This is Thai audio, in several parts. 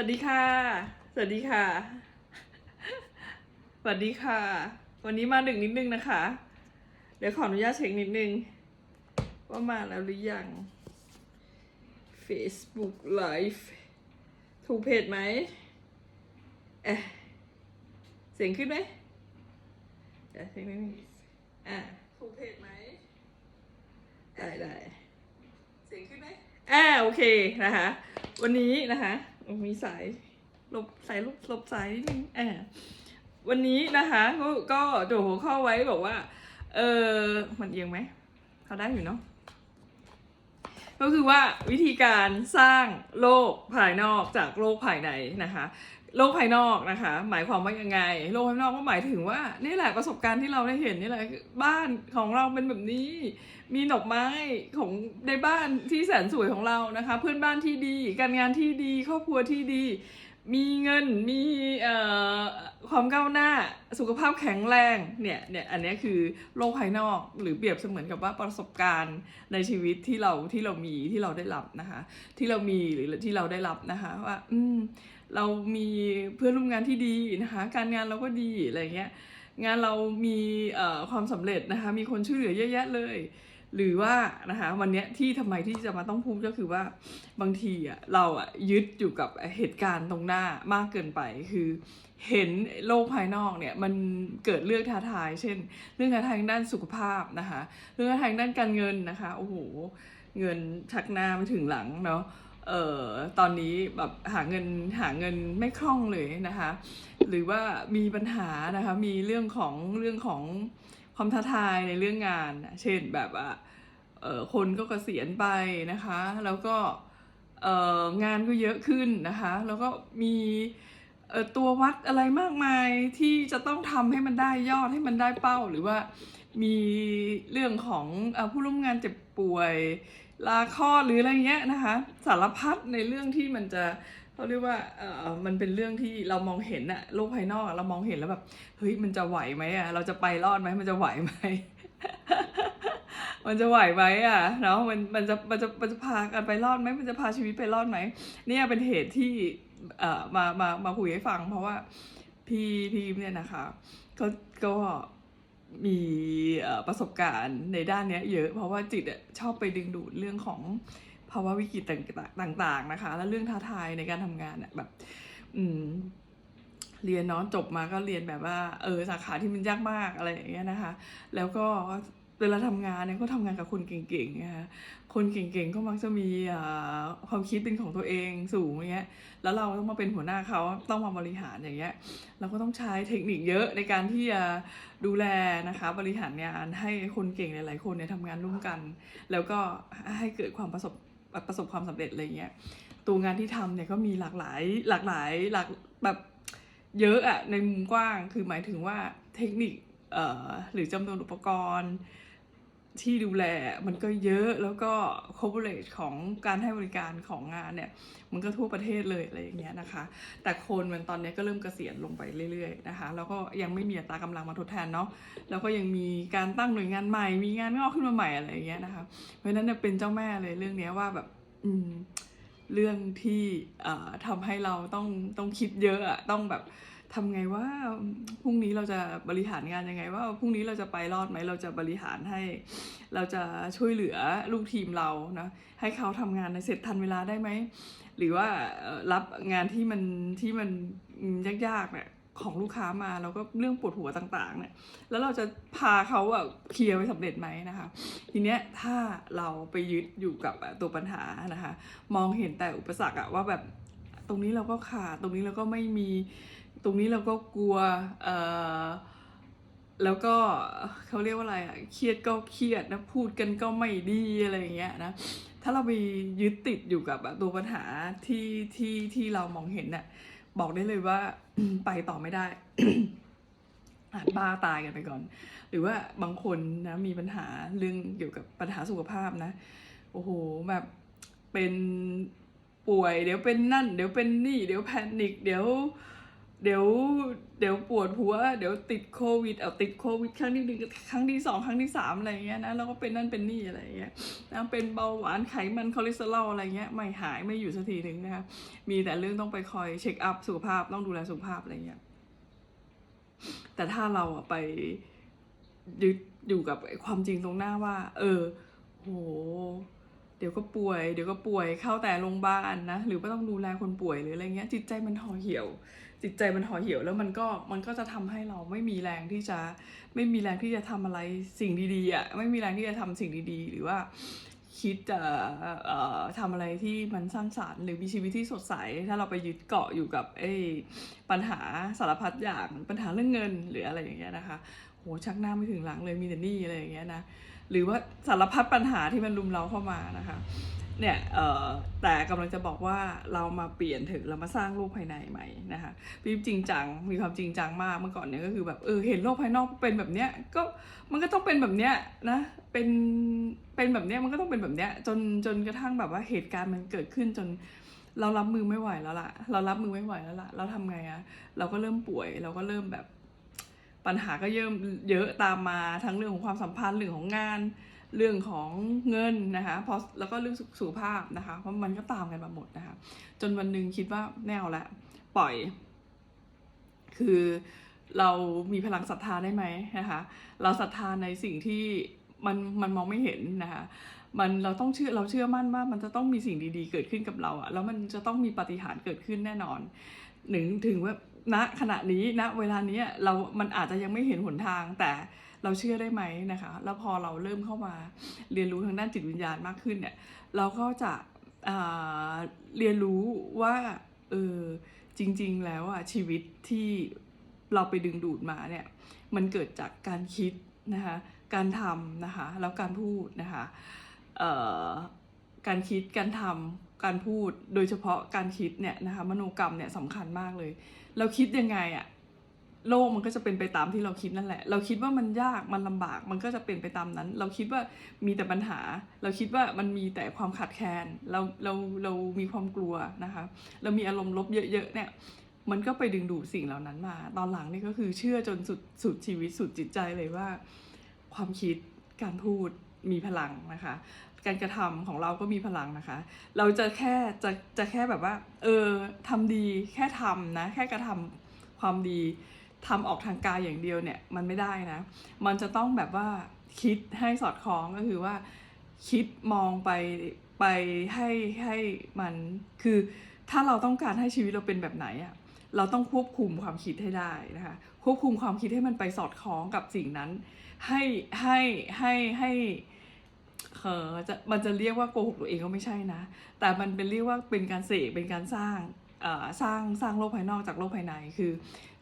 วัสดีค่ะ สวัสดีค่ะ สวัสดีค่ะ วันนี้มาดึกนิดนึงนะคะ เดี๋ยวขออนุญาตเช็คนิดนึง ว่ามาแล้วหรือยัง Facebook Live ถูกเพจไหมเอ๊ะเสียงขึ้นไหมเดี๋ยวเช็คนิดนึงอะถูกเพจไหมได้ได้เสียงขึ้นไหมอ่าโอเคนะคะ วันนี้นะคะ มีสายหลบสายลบหลบสายนิดนึงอ่าวันนี้นะคะก็ก็โจทย์หัวข้อไว้บอกว่า เออมันเอียงไหมเขาได้อยู่เนาะก็คือว่าวิธีการสร้างโลกภายนอกจากโลกภายในนะคะ โลกภายนอกนะคะ หมายความว่ายังไง โลกภายนอกก็หมายถึงว่านี่แหละประสบการณ์ที่เราได้เห็นนี่แหละบ้านของเราเป็นแบบนี้ มีดอกไม้ของในบ้านที่แสนสวยของเรานะคะ เพื่อนบ้านที่ดี การงานที่ดี ครอบครัวที่ดี มีเงินมีความก้าวหน้าสุขภาพแข็งแรงเนี่ยเนี่ยอันนี้คือโลกภายนอกหรือเปรียบเสมือนกับว่าประสบการณ์ในชีวิตที่เราที่เรามีที่เราได้รับนะคะ ที่เรามีหรือที่เราได้รับนะคะว่า อืม เรามีเพื่อนร่วมงานที่ดีนะคะ การงานเราก็ดีอะไรเงี้ยงานเรามีความสำเร็จนะคะมีคนช่วยเหลือเยอะแยะเลย หรือว่านะคะวันนี้ที่ทำไมที่จะมาต้องพูดก็คือว่าบางทีอะเราอะยึดอยู่กับเหตุการณ์ตรงหน้ามากเกินไปคือเห็นโลกภายนอกเนี่ยมันเกิดเรื่องท้าทาย เช่น เรื่องท้าทายทางด้านสุขภาพนะคะ เรื่องท้าทายทางด้านการเงินนะคะโอ้โหเงินชักหน้าไม่ถึงหลังเนาะ เอ่อตอนนี้แบบหาเงินหาเงินไม่คล่องเลยนะคะ หรือว่ามีปัญหานะคะมีเรื่องของเรื่องของความท้าทายในเรื่องงาน เช่นแบบว่าเอ่อคนก็เกษียณไปนะคะ แล้วก็เอ่องานก็เยอะขึ้นนะคะ แล้วก็มีเอ่อตัววัดอะไรมากมายที่จะต้องทำให้มันได้ยอดให้มันได้เป้าหรือว่ามีเรื่องของอผู้ร่วมงานเจ็บป่วย ลาคลอหรืออะไรเงี้ยนะคะ สารพัดในเรื่องที่มันจะเขาเรียกว่าเออมันเป็นเรื่องที่เรามองเห็นอะโลกภายนอกเรามองเห็นแล้วแบบเฮ้ยมันจะไหวไหมอะเราจะไปรอดไหมมันจะไหวไหมมันจะไหวไหมอะเนาะมันมันจะมันจะมันจะพากันไปรอดไหมมันจะพาชีวิตไปรอดไหมเนี่ยเป็นเหตุที่เอ่อมามามาคุยให้ฟัง เพราะว่าพี่พี่เนี่ยนะคะก็ก็ มีประสบการณ์ในด้านนี้เยอะเพราะว่าจิตชอบไปดึงดูดเรื่องของภาวะวิกฤตต่างๆนะคะ และเรื่องท้าทายในการทำงานแบบอืมเรียนเนาะจบมาก็เรียนแบบว่า เออสาขาที่มันยากมากอะไรอย่างเงี้ยนะคะ แล้วก็ เวลาทำงานเนี่ยก็ทำงานกับคนเก่งๆนะคะคนเก่งๆก็มักจะมีความคิดเป็นของตัวเองสูงอย่างเงี้ย แล้วเราต้องมาเป็นหัวหน้าเขาต้องมาบริหารอย่างเงี้ย เราก็ต้องใช้เทคนิคเยอะในการที่จะดูแลนะคะ บริหารงานให้คนเก่งหลายๆคนเนี่ยทำงานร่วมกัน แล้วก็ให้เกิดความประสบประสบความสำเร็จอะไรเงี้ย ตัวงานที่ทำเนี่ยก็มีหลากหลายหลากหลายหลากแบบเยอะอะในมุมกว้าง คือหมายถึงว่าเทคนิคหรือจำนวนอุปกรณ์ ที่ดูแลมันก็เยอะแล้วก็ coverage ของการให้บริการของงานเนี่ยมันก็ทั่วประเทศเลยอะไรอย่างเงี้ยนะคะ แต่คนมันตอนนี้ก็เริ่มเกษียณลงไปเรื่อยๆนะคะ แล้วก็ยังไม่มีอัตรากำลังมาทดแทนเนาะแล้วก็ยังมีการตั้งหน่วยงานใหม่ มีงานงอกขึ้นมาใหม่อะไรอย่างเงี้ยนะคะเพราะฉะนั้นเนี่ยเป็นเจ้าแม่เลยเรื่องเนี้ยว่าแบบอืมเรื่องที่ทำให้เราต้องต้องคิดเยอะอะต้องแบบ ทำไงว่าพรุ่งนี้เราจะบริหารงานยังไง ว่าพรุ่งนี้เราจะไปรอดไหมเราจะบริหารให้ เราจะช่วยเหลือลูกทีมเรานะให้เขาทำงานในเสร็จทันเวลาได้ไหมหรือว่ารับงานที่มันที่มันยากๆเนี่ยของลูกค้ามาแล้วก็เรื่องปวดหัวต่างๆเนี่ยแล้วเราจะพาเขาอะเคลียร์ไปสำเร็จไหมนะคะ ทีเนี้ยถ้าเราไปยึดอยู่กับตัวปัญหานะคะ มองเห็นแต่อุปสรรคอะว่าแบบตรงนี้เราก็ขาดตรงนี้เราก็ไม่มี ตรงนี้เราก็กลัวเอ่อแล้วก็เขาเรียกว่าอะไรอะเครียดก็เครียดนะพูดกันก็ไม่ดีอะไรอย่างเงี้ยนะถ้าเราไปยึดติดอยู่กับตัวปัญหาที่ที่ที่เรามองเห็นน่ะบอกได้เลยว่าไปต่อไม่ได้อาจบ้าตายกันไปก่อน หรือว่าบางคนนะมีปัญหาเรื่องเกี่ยวกับปัญหาสุขภาพนะ โอ้โหแบบเป็นป่วย เดี๋ยวเป็นนั่น เดี๋ยวเป็นนี่ เดี๋ยวแพนิคเดี๋ยว เดี๋ยวเดี๋ยวปวดหัว เดี๋ยวติดโควิด เอาติดโควิดครั้งที่หนึ่งครั้งที่สองครั้งที่สามอะไรอย่างเงี้ยนะแล้วก็เป็นนั่นเป็นนี่อะไรอย่างเงี้ยนะเป็นเบาหวานไขมันคอเลสเตอรอลอะไรเงี้ยไม่หายไม่อยู่สักทีหนึ่งนะคะมีแต่เรื่องต้องไปคอยเช็คอัพสุขภาพต้องดูแลสุขภาพอะไรเงี้ยแต่ถ้าเราอะไปยึดอยู่กับความจริงตรงหน้าว่า เออโหเดี๋ยวก็ป่วย เดี๋ยวก็ป่วยเข้าแต่โรงพยาบาลนะ หรือว่าต้องดูแลคนป่วยหรืออะไรเงี้ย จิตใจมันห่อเหี่ยว จิตใจมันห่อเหี่ยวแล้วมันก็มันก็จะทำให้เราไม่มีแรงที่จะไม่มีแรงที่จะทำอะไรสิ่งดีๆอะไม่มีแรงที่จะทำสิ่งดีๆ หรือว่าคิดจะเอ่อทำอะไรที่มันสร้างสรรค์หรือมีชีวิตที่สดใส ถ้าเราไปยึดเกาะอยู่กับไอ้ปัญหาสารพัดอย่างปัญหาเรื่องเงินหรืออะไรอย่างเงี้ยนะคะโหชักหน้าไม่ถึงหลังเลยมีแต่หนี้อะไรอย่างเงี้ยนะหรือว่าสารพัดปัญหาที่มันรุมเราเข้ามานะคะ เนี่ยเออแต่กำลังจะบอกว่าเรามาเปลี่ยนถึงเรามาสร้างโลกภายในใหม่นะคะพี่จริงจังมีความจริงจังมากเมื่อก่อนเนี่ยก็คือแบบเออเห็นโลกภายนอกเป็นแบบเนี้ยก็มันก็ต้องเป็นแบบเนี้ยนะเป็นเป็นแบบเนี้ยมันก็ต้องเป็นแบบเนี้ยจนจนกระทั่งแบบว่าเหตุการณ์มันเกิดขึ้นจนเรารับมือไม่ไหวแล้วล่ะ เรารับมือไม่ไหวแล้วล่ะ เราทำไงอะเราก็เริ่มป่วย เราก็เริ่มแบบปัญหาก็เยอะเยอะตามมาทั้งเรื่องของความสัมพันธ์เรื่องของงาน เรื่องของเงินนะคะพอแล้วก็เรื่องสุขภาพนะคะ เพราะมันก็ตามกันมาหมดนะคะ จนวันหนึ่งคิดว่าแนวละ ปล่อย คือเรามีพลังศรัทธาได้ไหมนะคะ เราศรัทธาในสิ่งที่มันมันมองไม่เห็นนะคะมันเราต้องเชื่อเราเชื่อมั่นว่ามันจะต้องมีสิ่งดีๆ เกิดขึ้นกับเราอะแล้วมันจะต้องมีปาฏิหารย์เกิดขึ้นแน่นอนหนึ่งถึงว่าณขณะนี้ณเวลานี้เรา มันอาจจะยังไม่เห็นหนทางแต่ เราเชื่อได้ไหมนะคะ แล้วพอเราเริ่มเข้ามาเรียนรู้ทางด้านจิตวิญญาณมากขึ้นเนี่ย เราก็จะเรียนรู้ว่าเออจริง ๆ แล้วอะชีวิตที่เราไปดึงดูดมาเนี่ยมันเกิดจากการคิดนะคะการทำนะคะแล้วการพูดนะคะการคิดการทำการพูดโดยเฉพาะการคิดเนี่ยนะคะมโนกรรมเนี่ยสำคัญมากเลย เราคิดยังไงอะ โลกมันก็จะเป็นไปตามที่เราคิดนั่นแหละ เราคิดว่ามันยากมันลำบากมันก็จะเป็นไปตามนั้น เราคิดว่ามีแต่ปัญหา เราคิดว่ามันมีแต่ความขาดแคลนเราเราเรามีความกลัวนะคะเรามีอารมณ์ลบเยอะๆเนี่ยมันก็ไปดึงดูดสิ่งเหล่านั้นมา ตอนหลังนี่ก็คือเชื่อจนสุดสุดชีวิตสุดจิตใจเลยว่า ความคิดการพูดมีพลังนะคะ การกระทำของเราก็มีพลังนะคะ เราจะแค่จะจะแค่แบบว่า เออทำดีแค่ทำนะ แค่กระทำความดี ทำออกทางกายอย่างเดียวเนี่ยมันไม่ได้นะ มันจะต้องแบบว่าคิดให้สอดคล้องก็คือว่าคิดมองไปไปให้ให้มันคือถ้าเราต้องการให้ชีวิตเราเป็นแบบไหนอะเราต้องควบคุมความคิดให้ได้นะคะควบคุมความคิดให้มันไปสอดคล้องกับสิ่งนั้น ให้ให้ให้ให้เออจะมันจะเรียกว่าโกหกตัวเองก็ไม่ใช่นะ แต่มันเป็นเรียกว่าเป็นการเสกเป็นการสร้าง สร้างสร้างโลกภายนอกจากโลกภายในคือ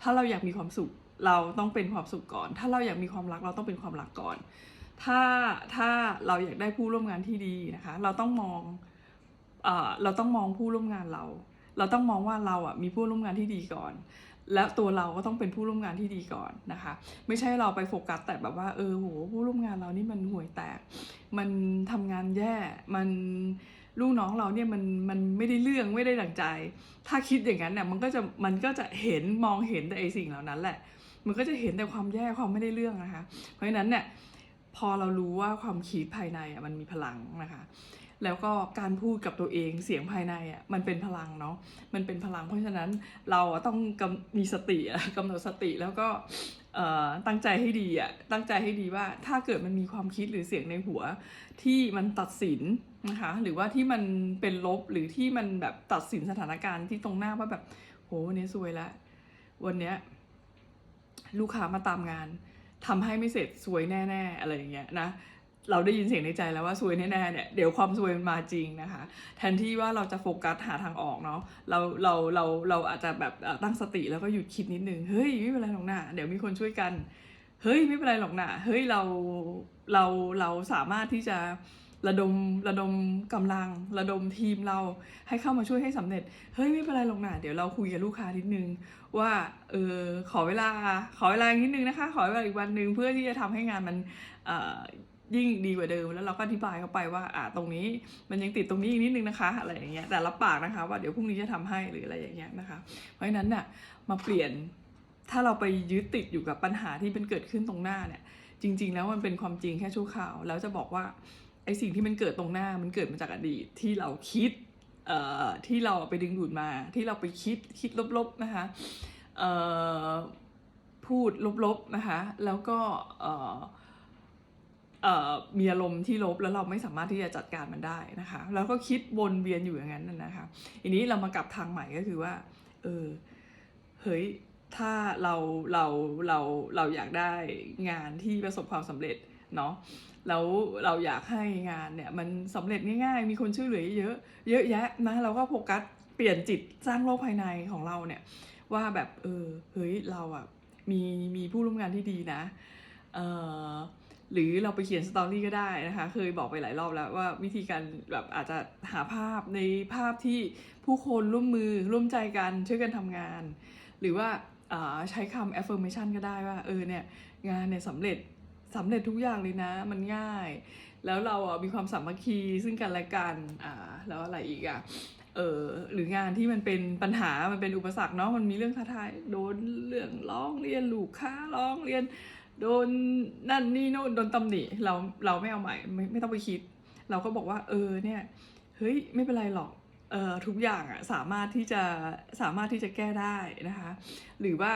ถ้าเราอยากมีความสุขเราต้องเป็นความสุขก่อน ถ้าเราอยากมีความรักเราต้องเป็นความรักก่อน ถ้าถ้าเราอยากได้ผู้ร่วมงานที่ดีนะคะ เราต้องมองเอเราต้องมองผู้ร่วมงานเรา เราต้องมองว่าเราอะมีผู้ร่วมงานที่ดีก่อน แล้วตัวเราก็ต้องเป็นผู้ร่วมงานที่ดีก่อนนะคะ ไม่ใช่เราไปโฟกัสแต่แบบว่าเออโหผู้ร่วมงานเรานี่มันห่วยแตก มันทำงานแย่มัน ลูกน้องเราเนี่ยมันมันไม่ได้เรื่องไม่ได้ดั่งใจ ถ้าคิดอย่างนั้นเนี่ยมันก็จะมันก็จะเห็นมองเห็นแต่ไอสิ่งเหล่านั้นแหละ มันก็จะเห็นแต่ความแย่ความไม่ได้เรื่องนะคะ เพราะฉะนั้นเนี่ยพอเรารู้ว่าความคิดภายในอะมันมีพลังนะคะ แล้วก็การพูดกับตัวเองเสียงภายในอะมันเป็นพลังเนาะมันเป็นพลัง เพราะฉะนั้นเราต้องกำมีสติอะกำหนดสติแล้วก็ ตั้งใจให้ดีอะตั้งใจให้ดีว่าถ้าเกิดมันมีความคิดหรือเสียงในหัวที่มันตัดสินนะคะหรือว่าที่มันเป็นลบหรือที่มันแบบตัดสินสถานการณ์ที่ตรงหน้าว่าแบบโหวันนี้ซวยละววันเนี้ยลูกค้ามาตามงานทำให้ไม่เสร็จซวยแน่ ๆ อะไรอย่างเงี้ยนะ เราได้ยินเสียงในใจแล้วว่าซวยแน่ๆเนี่ยเดี๋ยวความซวยมันมาจริงนะคะ แทนที่ว่าเราจะโฟกัสหาทางออกเนาะเราเราเราเราอาจจะแบบตั้งสติแล้วก็หยุดคิดนิดนึงเฮ้ยไม่เป็นไรหรอกนะเดี๋ยวมีคนช่วยกัน เฮ้ยไม่เป็นไรหรอกนะเฮ้ยเราเราเราสามารถที่จะระดมระดมกำลังระดมทีมเราให้เข้ามาช่วยให้สำเร็จ เฮ้ยไม่เป็นไรหรอกนะเดี๋ยวเราคุยกับลูกค้านิดนึง ว่าเออขอเวลาขอเวลาอีกนิดนึงนะคะ ขอเวลาอีกวันนึงเพื่อที่จะทำให้งานมันเอ่อ ยิ่งดีกว่าเดิม แล้วเราก็อธิบายเขาไปว่าอ่าตรงนี้มันยังติดตรงนี้อีกนิดนึงนะคะอะไรอย่างเงี้ยแต่รับปากนะคะ ว่าเดี๋ยวพรุ่งนี้จะทำให้หรืออะไรอย่างเงี้ยนะคะ เพราะฉะนั้นน่ะมาเปลี่ยนถ้าเราไปยึดติดอยู่กับปัญหาที่มันเกิดขึ้นตรงหน้าเนี่ย จริง ๆ แล้วมันเป็นความจริงแค่ชั่วคราว แล้วจะบอกว่าไอ้สิ่งที่มันเกิดตรงหน้ามันเกิดมาจากอดีตที่เราคิดเอ่อที่เราไปดึงดูดมาที่เราไปคิดคิดลบๆนะคะเอ่อพูดลบๆนะคะแล้วก็เอ่อ มีอารมณ์ที่ลบแล้วเราไม่สามารถที่จะจัดการมันได้นะคะแล้วก็คิดวนเวียนอยู่อย่างนั้นนะคะทีนี้เรามากลับทางใหม่ก็คือว่าเออเฮ้ยถ้าเราเราเราเราอยากได้งานที่ประสบความสำเร็จเนาะแล้วเราอยากให้งานเนี่ยมันสำเร็จง่ายๆ มีคนช่วยเหลือเยอะเยอะแยะนะเราก็โฟกัสเปลี่ยนจิตสร้างโลกภายในของเราเนี่ยว่าแบบเออเฮ้ยเราอะมีมีผู้ร่วมงานที่ดีนะเออ หรือเราไปเขียนสตอรี่ก็ได้นะคะ เคยบอกไปหลายรอบแล้วว่าวิธีการแบบอาจจะหาภาพในภาพที่ผู้คนร่วมมือร่วมใจกันช่วยกันทำงาน หรือว่าาใช้คำ affirmation ก็ได้ว่าเออเนี่ยงานเนี่ยสำเร็จสำเร็จทุกอย่างเลยนะ มันง่าย แล้วเราอะมีความสามัคคีซึ่งกันและกันอ่าแล้วอะไรอีกอะเออหรืองานที่มันเป็นปัญหามันเป็นอุปสรรคเนาะมันมีเรื่องท้าทายโดนเรื่องร้องเรียนลูกค้าร้องเรียน โดนนั่นนี่โน่นโดนตำหนิเราเราไม่เอาใหม่ไม่ไม่ต้องไปคิด เราก็บอกว่า เออเนี่ยเฮ้ยไม่เป็นไรหรอกเอ่อทุกอย่างอะสามารถที่จะสามารถที่จะแก้ได้นะคะ หรือว่า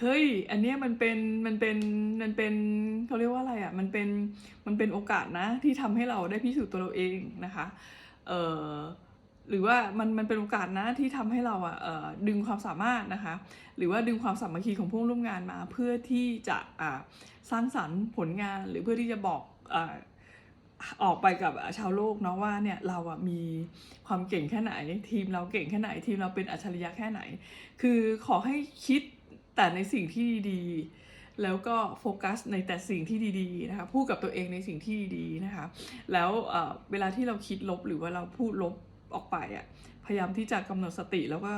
เฮ้ย อันเนี้ยมันเป็นมันเป็นมันเป็นเขาเรียกว่าอะไรอะมันเป็นมันเป็นโอกาสนะที่ทำให้เราได้พิสูจน์ตัวเราเองนะคะ เอ่อ หรือว่ามันมันเป็นโอกาสนะที่ทำให้เราอะเอ่อดึงความสามารถนะคะ หรือว่าดึงความสามัคคีของผู้ร่วมงานมา เพื่อที่จะอ่าสร้างสรรค์ผลงานหรือเพื่อที่จะบอกอ่าออกไปกับชาวโลกเนาะว่าเนี่ยเราอะมีความเก่งแค่ไหน ทีมเราเก่งแค่ไหน ทีมเราเป็นอัจฉริยะแค่ไหน คือขอให้คิดแต่ในสิ่งที่ดีๆ แล้วก็โฟกัสในแต่สิ่งที่ดีๆนะคะพูดกับตัวเองในสิ่งที่ดีๆนะคะแล้วเวลาที่เราคิดลบหรือว่าเราพูดลบ ออกไปอะพยายามที่จะกำหนดสติแล้วก็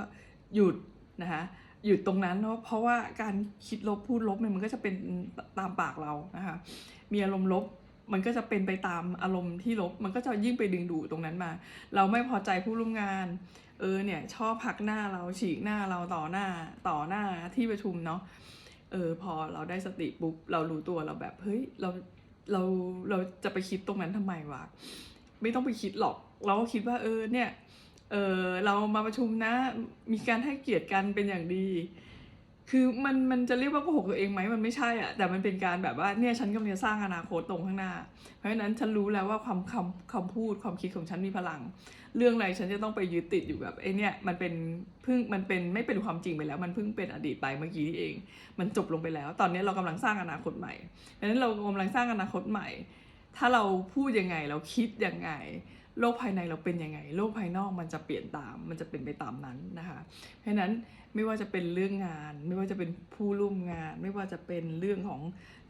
หยุดนะคะหยุดตรงนั้นเนาะเพราะว่าการคิดลบพูดลบเนี่ยมันก็จะเป็นตามปากเรานะคะมีอารมณ์ลบมันก็จะเป็นไปตามอารมณ์ที่ลบ มันก็จะยิ่งไปดึงดูดตรงนั้นมา เราไม่พอใจผู้ร่วมงาน เออเนี่ยชอบพักหน้าเราฉีกหน้าเราต่อหน้าต่อหน้าที่ประชุมเนาะ เออพอเราได้สติปุ๊บเรารู้ตัวเราแบบเฮ้ยเราเราเราจะไปคิดตรงนั้นทำไมวะ ไม่ต้องไปคิดหรอก เราก็คิดว่าเออเนี่ยเออเรามาประชุมนะ มีการให้เกียรติกันเป็นอย่างดี คือมันมันจะเรียกว่าโกหกตัวเองไหมมันไม่ใช่อะแต่มันเป็นการแบบว่าเนี่ยฉันกำลังจะสร้างอนาคตตรงข้างหน้า เพราะฉะนั้นฉันรู้แล้วว่าความคำคำพูดความคิดของฉันมีพลัง เรื่องอะไรฉันจะต้องไปยึดติดอยู่กับไอ้เนี่ยมันเป็นเพิ่งมันเป็นไม่เป็นความจริงไปแล้ว มันเพิ่งเป็นอดีตไปเมื่อกี้นี่เอง มันจบลงไปแล้ว ตอนนี้เรากำลังสร้างอนาคตใหม่ดังนั้นเรากำลังสร้างอนาคตใหม่ ถ้าเราพูดยังไงเราคิดยังไง โลกภายในเราเป็นยังไง โลกภายนอกมันจะเปลี่ยนตาม มันจะเป็นไปตามนั้นนะคะเพราะนั้นไม่ว่าจะเป็นเรื่องงาน ไม่ว่าจะเป็นผู้ร่วมงาน ไม่ว่าจะเป็นเรื่องของ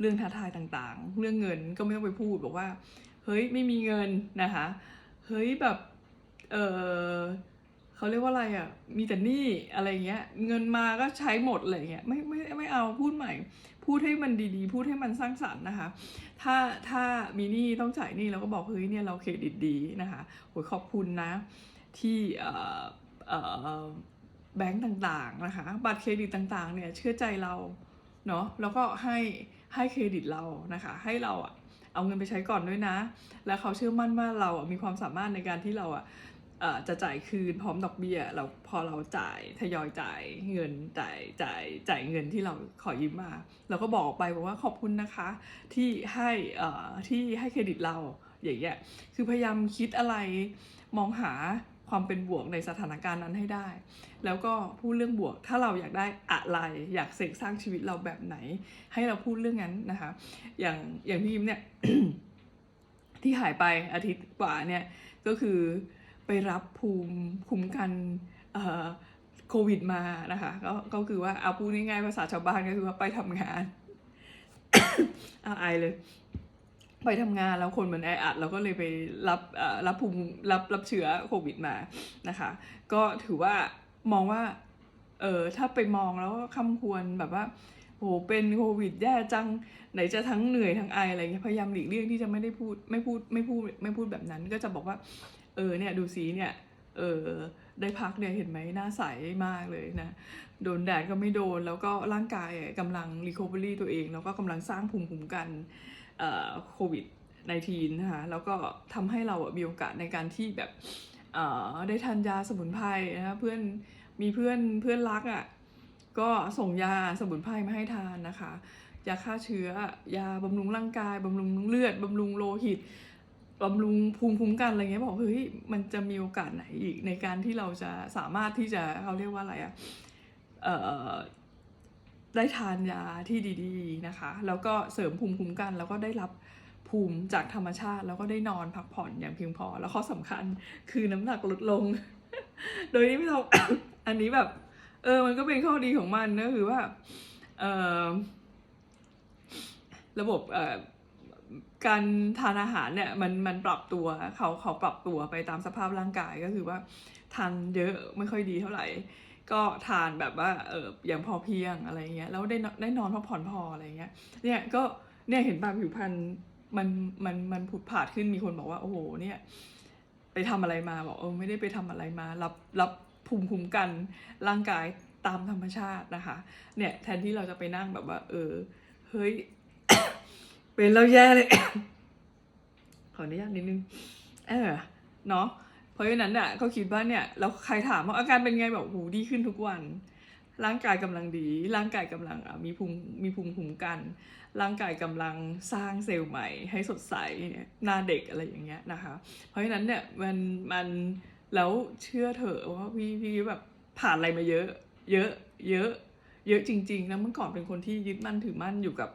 เรื่องท้าทายต่างๆ เรื่องเงินก็ไม่ต้องไปพูดบอกว่า เฮ้ยไม่มีเงินนะคะเฮ้ยแบบเออเขาเรียกว่าอะไรอะมีแต่หนี้อะไรเงี้ยเงินมาก็ใช้หมดอะไรเงี้ยไม่ไม่ไม่เอาพูดใหม่ พูดให้มันดีๆ พูดให้มันสร้างสรรค์นะคะ ถ้าถ้ามีหนี้ต้องจ่ายหนี้เราก็บอกเฮ้ยเนี่ยเราเครดิตดีนะคะโอ้ยขอบคุณนะที่เอ่อเอ่อแบงก์ต่างๆนะคะ บัตรเครดิตต่างๆเนี่ยเชื่อใจเราเนาะแล้วก็ให้ให้เครดิตเรานะคะ ให้เราอะเอาเงินไปใช้ก่อนด้วยนะ แล้วเขาเชื่อมั่นว่าเราอะมีความสามารถในการที่เราอะเอ่อ จะจ่ายคืนพร้อมดอกเบี้ยเราพอเราจ่ายทยอยจ่ายเงินจ่ายจ่ายจ่ายเงินที่เราขอยืมมาเราก็บอกไปบอกว่าขอบคุณนะคะ ที่ให้อ่อที่ให้เครดิตเราอย่างเงี้ยคือพยายามคิดอะไรมองหาความเป็นบวกในสถานการณ์นั้นให้ได้ แล้วก็พูดเรื่องบวก ถ้าเราอยากได้อะไร อยากเสกสร้างชีวิตเราแบบไหน ให้เราพูดเรื่องนั้นนะคะ อย่างอย่างพี่ยิ้มเนี่ยที่หายไปอาทิตย์กว่าเนี่ยก็คือ ไปรับภูมิคุ้มกันโควิดมานะคะก็ก็คือว่าเอาพูดง่ายๆภาษาชาวบ้านก็คือว่าไปทำงานอาไอเลย ไปทำงานแล้วคนมันแออัดเราก็เลยไปรับรับภูมิรับรับเชื้อโควิดมานะคะ ก็ถือว่ามองว่าเออถ้าไปมองแล้วก็คำควรแบบว่าโหเป็นโควิดแย่จังไหนจะทั้งเหนื่อยทั้งไออะไรเงี้ยพยายามหลีกเลี่ยงที่จะไม่ได้พูดไม่พูดไม่พูดไม่พูดแบบนั้น ก็จะบอกว่า เออเนี่ยดูสีเนี่ยเออได้พักเนี่ยเห็นไหมหน้าใสมากเลยนะ โดนแดดก็ไม่โดนแล้วก็ร่างกายกำลังรีค o เวอรี่ตัวเอง แล้วก็กำลังสร้างภูมิคุ้มกันเอ่อโควิด -19 นะคะแล้วก็ทำให้เราอะมีโอกาสในการที่แบบเอ่อได้ทานยาสมุนไพรนะคะเพื่อนมีเพื่อนเพื่อนรักอะ่ะก็ส่งยาสมุนไพรมาให้ทานนะคะยาฆ่าเชื้อยาบำรุงร่างกายบำรุงเลือดบำรุงโลหิต บำรุงภูมิคุ้มกันอะไรเงี้ยบอกเฮ้ยมันจะมีโอกาสไหนอีกในการที่เราจะสามารถที่จะเขาเรียกว่าอะไรอะเอ่อได้ทานยาที่ดีๆนะคะ แล้วก็เสริมภูมิคุ้มกัน แล้วก็ได้รับภูมิจากธรรมชาติ แล้วก็ได้นอนพักผ่อนอย่างเพียงพอ แล้วข้อสำคัญคือน้ำหนักลดลง โดยที่ไม่ต้องอันนี้แบบ เออมันก็เป็นข้อดีของมันนะคือว่าเออระบบเอ่อ การทานอาหารเนี่ยมันมันปรับตัวเขาเขาปรับตัวไปตามสภาพร่างกายก็คือว่าทานเยอะไม่ค่อยดีเท่าไหร่ ก็ทานแบบว่าเอออย่างพอเพียงอะไรเงี้ยแล้วได้นอนได้นอนพักผ่อนพออะไรเงี้ยเนี่ยก็เนี่ยเห็นปากผิวพรรณมันมันมันผุดผาดขึ้นมีคนบอกว่าโอ้โหเนี่ยไปทำอะไรมาบอกเออไม่ได้ไปทำอะไรมา รับรับภูมิคุ้มกันร่างกายตามธรรมชาตินะคะเนี่ยแทนที่เราจะไปนั่งแบบว่า เออเฮ้ย เป็นแล้วแย่เลย ขออนุญาตนิดนึง เออ เนาะ เพราะฉะนั้นน่ะก็คิดว่าเนี่ยเราใครถามว่าอาการเป็นไงแบบโหดีขึ้นทุกวัน ร่างกายกำลังดี ร่างกายกำลังมีภูมิมีภูมิคุ้มกัน ร่างกายกำลังสร้างเซลล์ใหม่ ให้สดใสหน้าเด็กอะไรอย่างเงี้ยนะคะ เพราะฉะนั้นเนี่ยมันมันแล้วเชื่อเถอะว่าพี่พี่แบบผ่านอะไรมาเยอะ เยอะ เยอะ เยอะจริงๆนะเมื่อก่อนเป็นคนที่ยึดมั่นถือมั่นอยู่กับ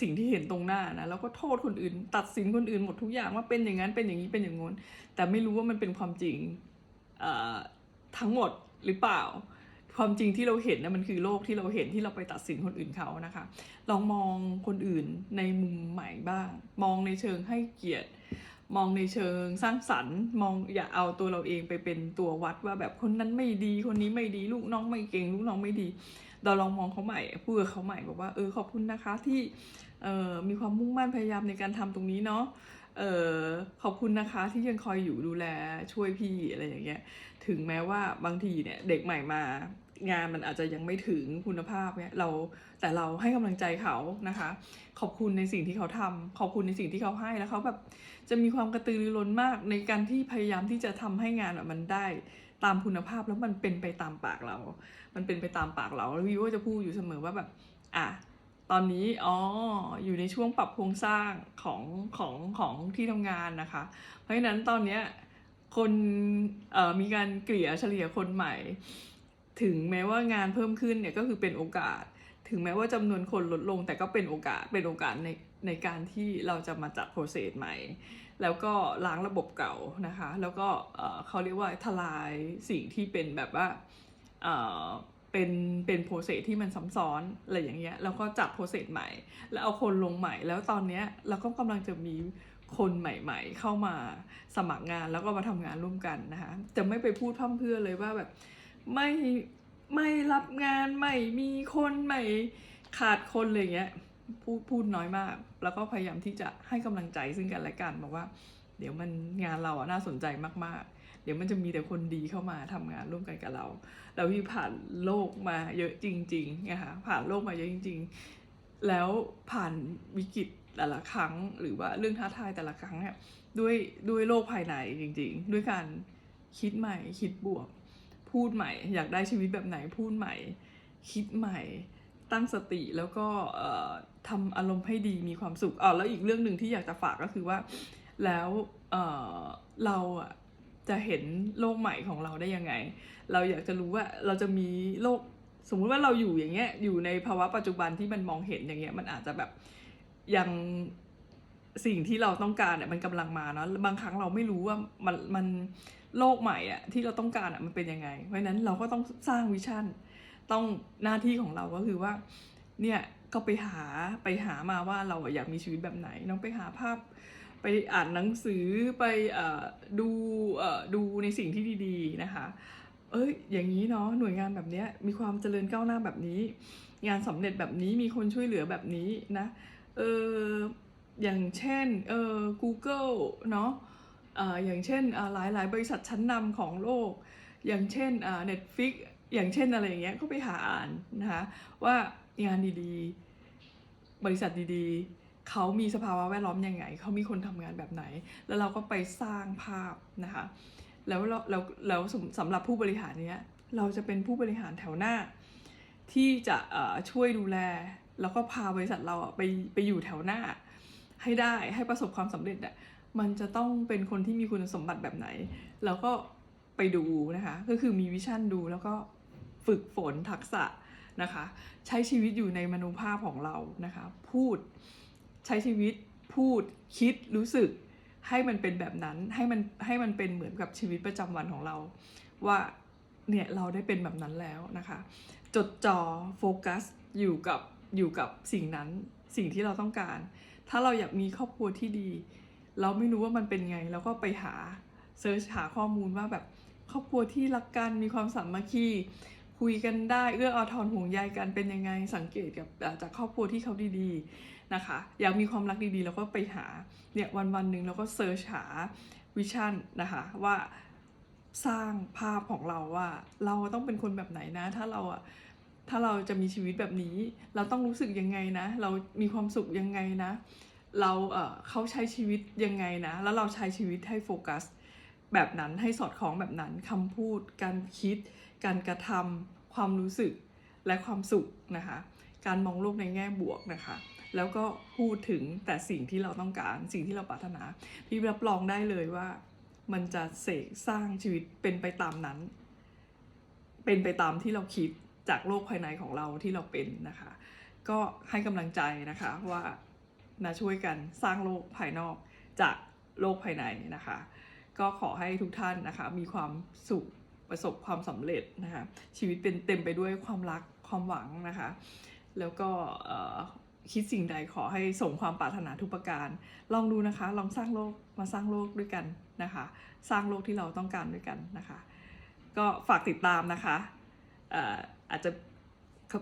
สิ่งที่เห็นตรงหน้านะแล้วก็โทษคนอื่น ตัดสินคนอื่นหมดทุกอย่างว่าเป็นอย่างนั้นเป็นอย่างนี้เป็นอย่างงู้น แต่ไม่รู้ว่ามันเป็นความจริงทั้งหมดหรือเปล่า ความจริงที่เราเห็นนะมันคือโลกที่เราเห็นที่เราไปตัดสินคนอื่นเขานะคะลองมองคนอื่นในมุมใหม่บ้าง มองในเชิงให้เกียรติมองในเชิงสร้างสรรค์ มองอย่าเอาตัวเราเองไปเป็นตัววัดว่าแบบคนนั้นไม่ดีคนนี้ไม่ดี ลูกน้องไม่เก่ง ลูกน้องไม่ดี เราลองมองเขาใหม่พูดกับเขาใหม่บอกว่าเออขอบคุณนะคะที่เอ่อมีความมุ่งมั่นพยายามในการทำตรงนี้เนาะเออขอบคุณนะคะที่ยังคอยอยู่ดูแลช่วยพี่อะไรอย่างเงี้ยถึงแม้ว่าบางทีเนี่ยเด็กใหม่มางานมันอาจจะยังไม่ถึงคุณภาพเนี่ยเราแต่เราให้กำลังใจเขานะคะ ขอบคุณในสิ่งที่เขาทำขอบคุณในสิ่งที่เขาให้แล้วเขาแบบจะมีความกระตือรือร้นมากในการที่พยายามที่จะทำให้งานแบบมันได้ตามคุณภาพแล้วมันเป็นไปตามปากเรา มันเป็นไปตามปากเราแล้ววิวก็จะพูดอยู่เสมอว่าแบบอะตอนนี้อ๋ออยู่ในช่วงปรับโครงสร้างของของของที่ทำงานนะคะ เพราะฉะนั้นตอนเนี้ยคนเอ่อมีการเกลี่ยเฉลี่ยคนใหม่ ถึงแม้ว่างานเพิ่มขึ้นเนี่ยก็คือเป็นโอกาส ถึงแม้ว่าจำนวนคนลดลงแต่ก็เป็นโอกาสเป็นโอกาสในในการที่เราจะมาจัดโปรเซสใหม่ แล้วก็ล้างระบบเก่านะคะ แล้วก็เอ่อเขาเรียกว่าทลายสิ่งที่เป็นแบบว่า เป็นเป็นโปรเซสที่มันซ้ำซ้อนอะไรอย่างเงี้ยแล้วก็จัดโปรเซสใหม่ แล้วเอาคนลงใหม่ แล้วตอนเนี้ยเราก็กำลังจะมีคนใหม่ๆ เข้ามาสมัครงานแล้วก็มาทำงานร่วมกันนะคะจะไม่ไปพูดพร่ำเพื่อเลยว่าแบบไม่ไม่รับงานไม่มีคนไม่ขาดคนอะไรเงี้ยพูดพูดน้อยมาก แล้วก็พยายามที่จะให้กำลังใจซึ่งกันและกันบอกว่า เดี๋ยวมันงานเราอะน่าสนใจมากๆ ดี๋ยวมันจะมีแต่คนดีเข้ามาทำงานร่วมกันกับเรา แล้วพี่ผ่านโลกมาเยอะจริงๆนะคะผ่านโลกมาเยอะจริง ๆ แล้วผ่านวิกฤตแต่ละครั้ง หรือว่าเรื่องท้าทายแต่ละครั้งเนี่ยด้วยด้วยโลกภายในจริง ๆ ด้วยการคิดใหม่คิดบวก พูดใหม่ อยากได้ชีวิตแบบไหนพูดใหม่ คิดใหม่ตั้งสติแล้วก็เอ่อทำอารมณ์ให้ดีมีความสุขอ๋อแล้วอีกเรื่องหนึ่งที่อยากจะฝากก็คือว่า แล้วเเราอะ จะเห็นโลกใหม่ของเราได้ยังไง เราอยากจะรู้ว่าเราจะมีโลกสมมุติว่าเราอยู่อย่างเงี้ยอยู่ในภาวะปัจจุบันที่มันมองเห็นอย่างเงี้ยมันอาจจะแบบยังสิ่งที่เราต้องการเนี่ยมันกำลังมาเนาะบางครั้งเราไม่รู้ว่ามันมันโลกใหม่อะที่เราต้องการอะมันเป็นยังไง เพราะนั้นเราก็ต้องสร้างวิชั่น ต้องหน้าที่ของเราก็คือว่าเนี่ยก็ไปหาไปหามาว่าเราอะอยากมีชีวิตแบบไหนน้องไปหาภาพ ไปอ่านหนังสือไปอดูดูในสิ่งที่ดีๆนะคะ เอ้ยอย่างนี้เนาะหน่วยงานแบบนี้มีความเจริญก้าวหน้าแบบนี้ งานสำเร็จแบบนี้มีคนช่วยเหลือแบบนี้นะเอออย่างเช่นเออ Google เนาะอย่างเช่นหลายหลายบริษัทชั้นนำของโลก อย่างเช่นอ่า Netflix อย่างเช่นอะไรอย่างเงี้ยก็ไปหาอ่านนะคะว่างานดีๆ บริษัทดีๆ เขามีสภาวะแวดล้อมยังไง เขามีคนทำงานแบบไหน แล้วเราก็ไปสร้างภาพนะคะแล้วเราแล้วแล้วสำสำหรับผู้บริหารเนี้ยเราจะเป็นผู้บริหารแถวหน้า ที่จะช่วยดูแล แล้วก็พาบริษัทเราไปไปอยู่แถวหน้า ให้ได้ให้ประสบความสำเร็จอะมันจะต้องเป็นคนที่มีคุณสมบัติแบบไหน แล้วก็ไปดูนะคะ ก็คือมีวิชั่นดูแล้วก็ฝึกฝนทักษะนะคะ ใช้ชีวิตอยู่ในมโนภาพของเรานะคะ พูด ใช้ชีวิตพูดคิดรู้สึกให้มันเป็นแบบนั้นให้มันให้มันเป็นเหมือนกับชีวิตประจำวันของเรา ว่าเนี่ยเราได้เป็นแบบนั้นแล้วนะคะ จดจ่อโฟกัสอยู่กับอยู่กับสิ่งนั้นสิ่งที่เราต้องการ ถ้าเราอยากมีครอบครัวที่ดี เราไม่รู้ว่ามันเป็นไงเราก็ไปหาเซิร์ชหาข้อมูลว่าแบบครอบครัวที่รักกันมีความสามัคคีคุยกันได้เอื้ออาทรห่วงใยกันเป็นยังไงสังเกตกับจากครอบครัวที่เขาดีๆ นะคะ อยากมีความรักดีๆ เราก็ไปหาเนี่ยวันวันๆหนึ่งเราก็เซิร์ชหาวิชั่นนะคะว่าสร้างภาพของเราว่าเราต้องเป็นคนแบบไหนนะ ถ้าเราอะถ้าเราจะมีชีวิตแบบนี้ เราต้องรู้สึกยังไงนะ เรามีความสุขยังไงนะ เราเออเขาใช้ชีวิตยังไงนะ แล้วเราใช้ชีวิตให้โฟกัส แบบนั้นให้สอดคล้องแบบนั้นคำพูด การคิด การกระทำความรู้สึกและความสุขนะคะ การมองโลกในแง่บวกนะคะ แล้วก็พูดถึงแต่สิ่งที่เราต้องการ สิ่งที่เราปรารถนา พี่รับรองได้เลยว่า มันจะเสกสร้างชีวิตเป็นไปตามนั้น เป็นไปตามที่เราคิดจากโลกภายในของเราที่เราเป็นนะคะ ก็ให้กำลังใจนะคะว่านะช่วยกันสร้างโลกภายนอกจากโลกภายในนะคะ ก็ขอให้ทุกท่านนะคะ มีความสุขประสบความสำเร็จนะคะ ชีวิตเป็นเต็มไปด้วยความรักความหวังนะคะ แล้วก็ คิดสิ่งใดขอให้สมความปรารถนาทุกประการ ลองดูนะคะ ลองสร้างโลกมาสร้างโลกด้วยกันนะคะ สร้างโลกที่เราต้องการด้วยกันนะคะ ก็ฝากติดตามนะคะอออาจจะ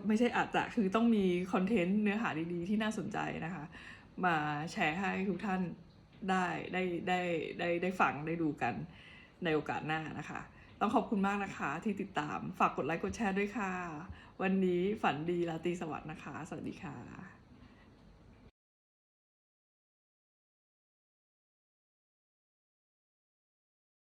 ไม่ใช่อาจจะคือต้องมีคอนเทนต์เนื้อหาดีๆ ที่น่าสนใจนะคะ มาแชร์ให้ทุกท่านได้ได้ได้ได้ได้ฟังได้ดูกันในโอกาสหน้านะคะ ต้องขอบคุณมากนะคะที่ติดตามฝากกดไลค์กดแชร์ด้วยค่ะ วันนี้ฝันดีราตรีสวัสดิ์นะคะ สวัสดีค่ะ